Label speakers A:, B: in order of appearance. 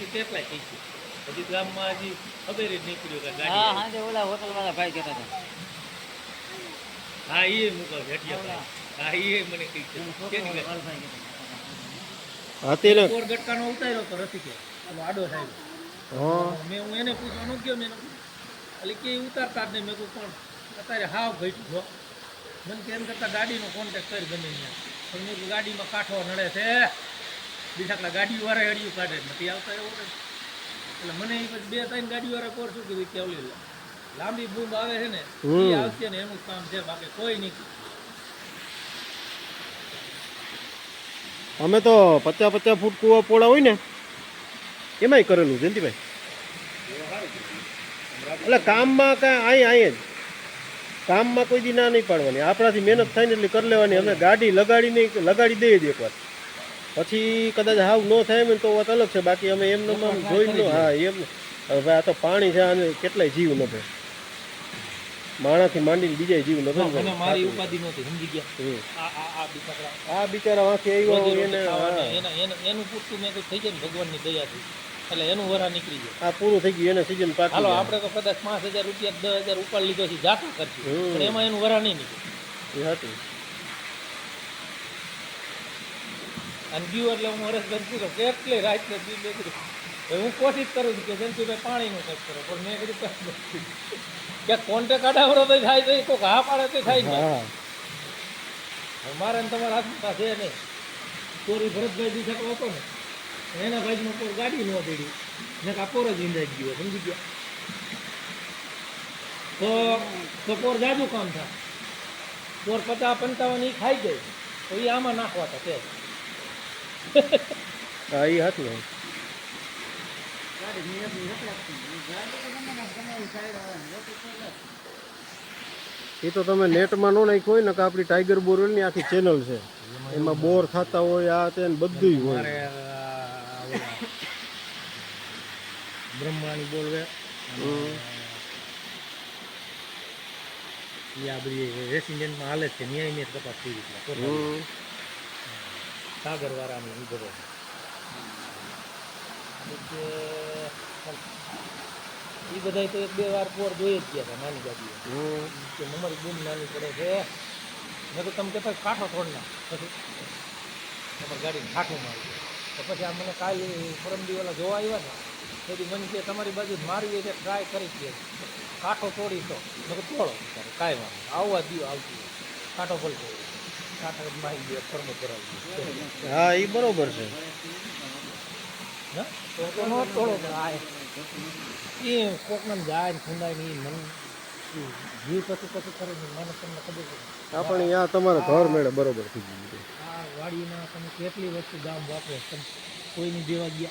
A: કેટલાય થઈ ગયું હજી ગામમાં હજી ખબર જ નીકળ્યું કે
B: હા
A: ગાડી
B: હાજે ઓલા હોટલ વાળા ભાઈ કહેતા હતા.
A: હા એ મૂકો ઘટિયા હા એ મને છે. કોર ગટકાનો ઉતાર્યો તો આડો સાહેબ.
C: હા.
A: મેં હું એને પૂછવાનું ગયો મેં એને એટલે કે ઉતારતા જ નહીં. મેં કહું પણ અત્યારે હાવ ઘટ્યું જો મને કે એમ કરતાં ગાડીનો કોન્ટેક્ટ કરી ગમે ત્યાં. પણ મેં ગાડીમાં કાંઠો નડે છે. બીજાકલા ગાડી વાળા અડિયું કાઢે નથી આવતા એવું એટલે મને એ પછી બે ત્રણ ગાડી વાળા કોર શું કીધું કે ઓલી લાંબી બૂમ આવે છે ને એ આવશે ને એનું કામ છે બાકી કોઈ નહીં.
C: અમે તો પચાસ પચાસ ફૂટ કૂવા પોળા હોય ને એમાંય કરેલું જયંતિભાઈ. એટલે કામમાં કાંઈ અહીં અહીં જ. કામમાં કોઈ દી ના નહીં પાડવાની. આપણાથી મહેનત થાય ને એટલી કરી લેવાની. અમે ગાડી લગાડી નહીં લગાડી દઈએ જ એકવાર. પછી કદાચ હાવ ન થાય એમ તો વાત અલગ છે. બાકી અમે એમને જોઈ લો. હા એમ. હવે આ તો પાણી છે અને કેટલાય જીવ નભે. માણાથી માંડીને બીજા જીવ નભે.
A: મારી ઉપાધિ નહોતી સમજી ગયા? આ
C: બિચારા વાંખી આવ્યો એને.
A: એના- પૂરતું મેં થઈ જાય ને ભગવાનની દયાથી. એટલે એનું વરા નીકળી જાય
C: આ પૂરું થઈ ગયું એને સીઝન પાકી
A: હાલો આપણે તો કદાચ પાંચ હજાર રૂપિયા દસ હજાર ઉપાડ લીધો છે જાતા કરશું. પણ એમાં એનું વરા નહીં નીકળે
C: એ હતું.
A: અને ગયું એટલે હું હરેશભાઈ પૂછો કેટલી રાત ને દી મેં હવે હું કોશિશ કરું છું કે પાણી પાણીનું કંઈક કરો. પણ મેં કીધું, કંઈ નથી. ક્યાંક કોન્ટેક્ટ આડાવડો તો થાય તો કોઈક હા પાડે તો થાય ને મારે તમારા હાથમાં પાસે નહીં. ચોરી ભરતભાઈ દી છકડો હતો ને એના ભાઈમાં કોઈ ગાડી ન પડી. ને કાપોર જ ઈંધાઈ ગયો સમજી ગયા? તો તો પોર જાજુ કામ થાય. પોર પચાસ પંચાવન ઈ ખાઈ જાય તો એ આમાં નાખવા તા તે
C: હા એ હતું
B: લે.
C: એ તો તમે નેટમાં નો નાખ્યું હોય ને કે આપણી ટાઈગર બોરવેલની આખી ચેનલ છે. એમાં બોર થતા હોય આ તે બધું હોય.
A: બ્રહ્માણી બોલવે આ બધી રેસિડેન્ટમાં હાલે છે. ન્યાય મેં તપાસ થઈ ગઈ
C: હમ.
A: ઉભરો એ બધા તો એક બે વાર પોર જોઈ જ ગયા હતા નાની ગાડીઓ કે મમરી બૂમ નાની પડે છે. મેં તો તમે કહેતા કાંઠો થોડ ના પછી તમારી ગાડીને ઠાઠું મારી તો પછી આ મને કાલે પરમદી ઓલા જોવા આવ્યા ને તેથી મને કે તમારી બાજુ મારવી એટલે ટ્રાય કરી દે કાંઠો તોડી તો. મેં તોડો. કાંઈ વાંધો આવવા દો આવતી હોય. કાંઠો પલટો
C: હા એ બરોબર છે.
A: હા એ કોકને જાય ખુંદાય ને મન જીવ પછી પછી કરે ને મને તમને ખબર છે.
C: પણ અહીંયા તમારા ઘર મેળે બરોબર થઈ ગયું.
A: આ વાડીમાં તમે કેટલી વસ્તુ દામ વાપરો તમે કોઈની દેવા ગયા